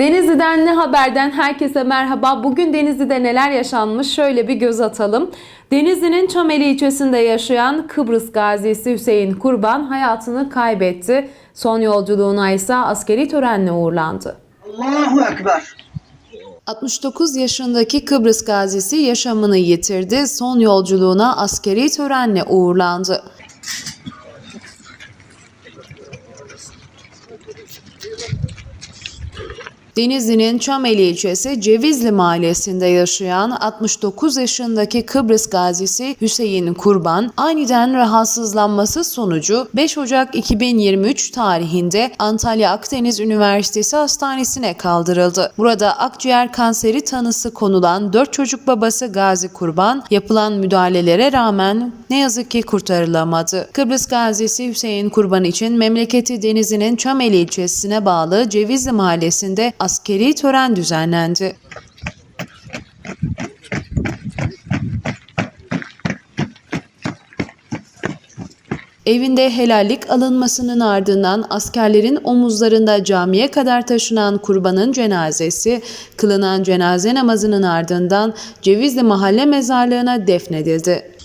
Denizli'den ne haberden herkese merhaba. Bugün Denizli'de neler yaşanmış şöyle bir göz atalım. Denizli'nin Çameli ilçesinde yaşayan Kıbrıs gazisi Hüseyin Kurban hayatını kaybetti. Son yolculuğuna ise askeri törenle uğurlandı. Allahu Ekber. 69 yaşındaki Kıbrıs gazisi yaşamını yitirdi. Son yolculuğuna askeri törenle uğurlandı. Denizli'nin Çameli ilçesi Cevizli mahallesinde yaşayan 69 yaşındaki Kıbrıs gazisi Hüseyin Kurban aniden rahatsızlanması sonucu 5 Ocak 2023 tarihinde Antalya Akdeniz Üniversitesi Hastanesi'ne kaldırıldı. Burada akciğer kanseri tanısı konulan 4 çocuk babası Gazi Kurban yapılan müdahalelere rağmen ne yazık ki kurtarılamadı. Kıbrıs gazisi Hüseyin Kurban için memleketi Denizli'nin Çameli ilçesine bağlı Cevizli mahallesinde askeri tören düzenlendi. Evinde helallik alınmasının ardından askerlerin omuzlarında camiye kadar taşınan kurbanın cenazesi, kılınan cenaze namazının ardından Cevizli Mahalle Mezarlığı'na defnedildi.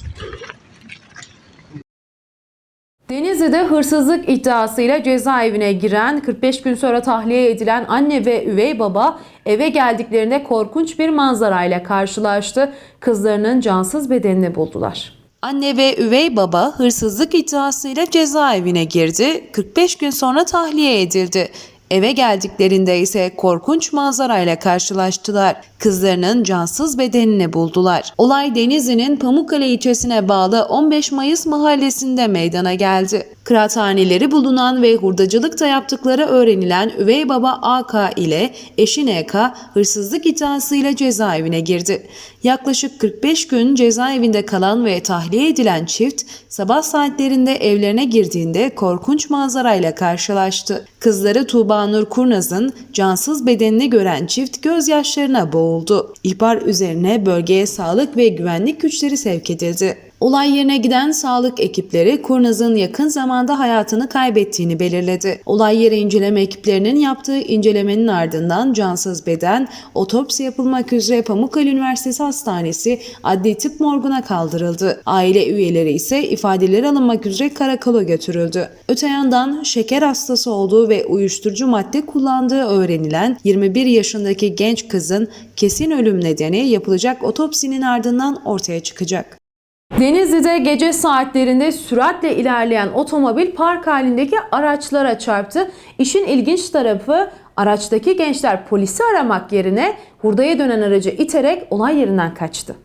Denizli'de hırsızlık iddiasıyla cezaevine giren 45 gün sonra tahliye edilen anne ve üvey baba eve geldiklerinde korkunç bir manzarayla karşılaştı. Kızlarının cansız bedenini buldular. Anne ve üvey baba hırsızlık iddiasıyla cezaevine girdi. 45 gün sonra tahliye edildi. Eve geldiklerinde ise korkunç manzarayla karşılaştılar. Kızlarının cansız bedenini buldular. Olay Denizli'nin Pamukkale ilçesine bağlı 15 Mayıs mahallesinde meydana geldi. Kıraathaneleri bulunan ve hurdacılık da yaptıkları öğrenilen üvey baba AK ile eşi NK hırsızlık iddiasıyla cezaevine girdi. Yaklaşık 45 gün cezaevinde kalan ve tahliye edilen çift sabah saatlerinde evlerine girdiğinde korkunç manzarayla karşılaştı. Kızları Tuğba Nur Kurnaz'ın cansız bedenini gören çift gözyaşlarına boğuldu. İhbar üzerine bölgeye sağlık ve güvenlik güçleri sevk edildi. Olay yerine giden sağlık ekipleri Kurnaz'ın yakın zamanda hayatını kaybettiğini belirledi. Olay yeri inceleme ekiplerinin yaptığı incelemenin ardından cansız beden otopsi yapılmak üzere Pamukkale Üniversitesi Hastanesi Adli Tıp Morgu'na kaldırıldı. Aile üyeleri ise ifadeleri alınmak üzere karakola götürüldü. Öte yandan şeker hastası olduğu ve uyuşturucu madde kullandığı öğrenilen 21 yaşındaki genç kızın kesin ölüm nedeni yapılacak otopsinin ardından ortaya çıkacak. Denizli'de gece saatlerinde süratle ilerleyen otomobil park halindeki araçlara çarptı. İşin ilginç tarafı araçtaki gençler polisi aramak yerine hurdaya dönen aracı iterek olay yerinden kaçtı.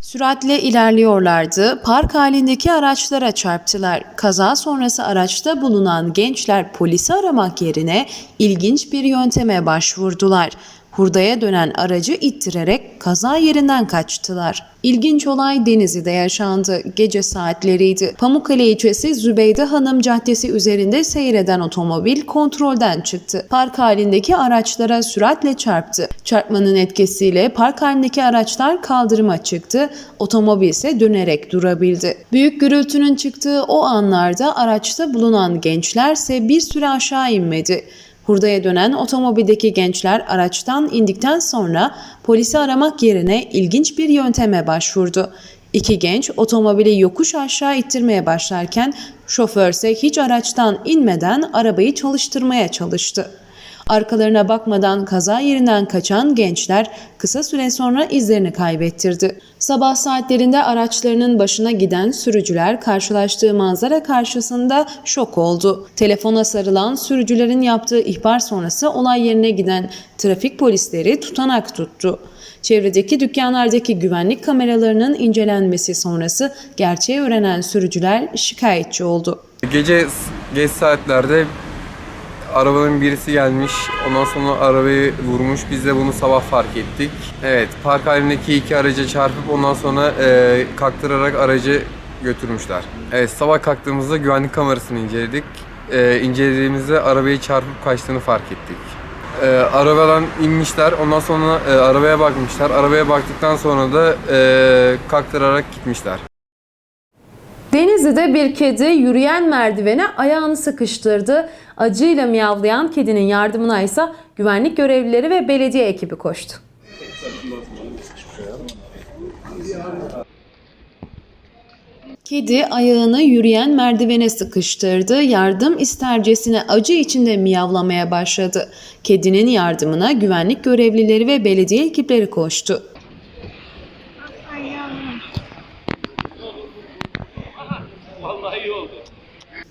Süratle ilerliyorlardı. Park halindeki araçlara çarptılar. Kaza sonrası araçta bulunan gençler polisi aramak yerine ilginç bir yönteme başvurdular. Hurdaya dönen aracı ittirerek kaza yerinden kaçtılar. İlginç olay Denizli'de yaşandı. Gece saatleriydi. Pamukkale ilçesi Zübeyde Hanım Caddesi üzerinde seyreden otomobil kontrolden çıktı. Park halindeki araçlara süratle çarptı. Çarpmanın etkisiyle park halindeki araçlar kaldırıma çıktı. Otomobil ise dönerek durabildi. Büyük gürültünün çıktığı o anlarda araçta bulunan gençler ise bir süre aşağı inmedi. Hurdaya dönen otomobildeki gençler araçtan indikten sonra polisi aramak yerine ilginç bir yönteme başvurdu. İki genç otomobili yokuş aşağı ittirmeye başlarken şoför ise hiç araçtan inmeden arabayı çalıştırmaya çalıştı. Arkalarına bakmadan kaza yerinden kaçan gençler kısa süre sonra izlerini kaybettirdi. Sabah saatlerinde araçlarının başına giden sürücüler karşılaştığı manzara karşısında şok oldu. Telefona sarılan sürücülerin yaptığı ihbar sonrası olay yerine giden trafik polisleri tutanak tuttu. Çevredeki dükkanlardaki güvenlik kameralarının incelenmesi sonrası gerçeği öğrenen sürücüler şikayetçi oldu. Gece geç saatlerde arabanın birisi gelmiş. Ondan sonra arabayı vurmuş. Biz de bunu sabah fark ettik. Evet, park halindeki iki araca çarpıp ondan sonra e, kaktırarak aracı götürmüşler. Evet, sabah kalktığımızda güvenlik kamerasını inceledik. E, incelediğimizde arabayı çarpıp kaçtığını fark ettik. E, arabadan inmişler. Ondan sonra e, arabaya bakmışlar. Arabaya baktıktan sonra da e, kaktırarak gitmişler. Denizli'de bir kedi yürüyen merdivene ayağını sıkıştırdı. Acıyla miyavlayan kedinin yardımına ise güvenlik görevlileri ve belediye ekibi koştu. Kedi ayağını yürüyen merdivene sıkıştırdı. Yardım istercesine acı içinde miyavlamaya başladı. Kedinin yardımına güvenlik görevlileri ve belediye ekipleri koştu.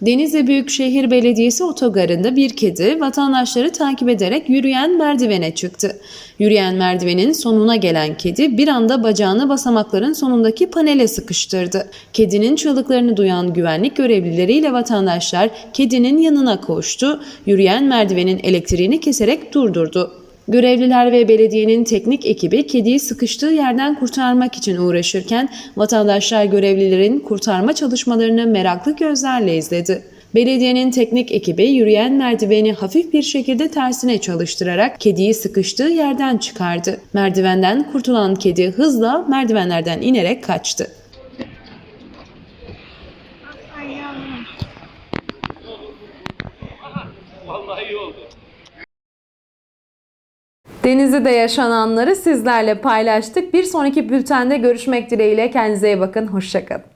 Denizli Büyükşehir Belediyesi otogarında bir kedi vatandaşları takip ederek yürüyen merdivene çıktı. Yürüyen merdivenin sonuna gelen kedi bir anda bacağını basamakların sonundaki panele sıkıştırdı. Kedinin çığlıklarını duyan güvenlik görevlileriyle vatandaşlar kedinin yanına koştu. Yürüyen merdivenin elektriğini keserek durdurdu. Görevliler ve belediyenin teknik ekibi kediyi sıkıştığı yerden kurtarmak için uğraşırken vatandaşlar görevlilerin kurtarma çalışmalarını meraklı gözlerle izledi. Belediyenin teknik ekibi yürüyen merdiveni hafif bir şekilde tersine çalıştırarak kediyi sıkıştığı yerden çıkardı. Merdivenden kurtulan kedi hızla merdivenlerden inerek kaçtı. Denizli'de yaşananları sizlerle paylaştık. Bir sonraki bültende görüşmek dileğiyle. Kendinize iyi bakın. Hoşçakalın.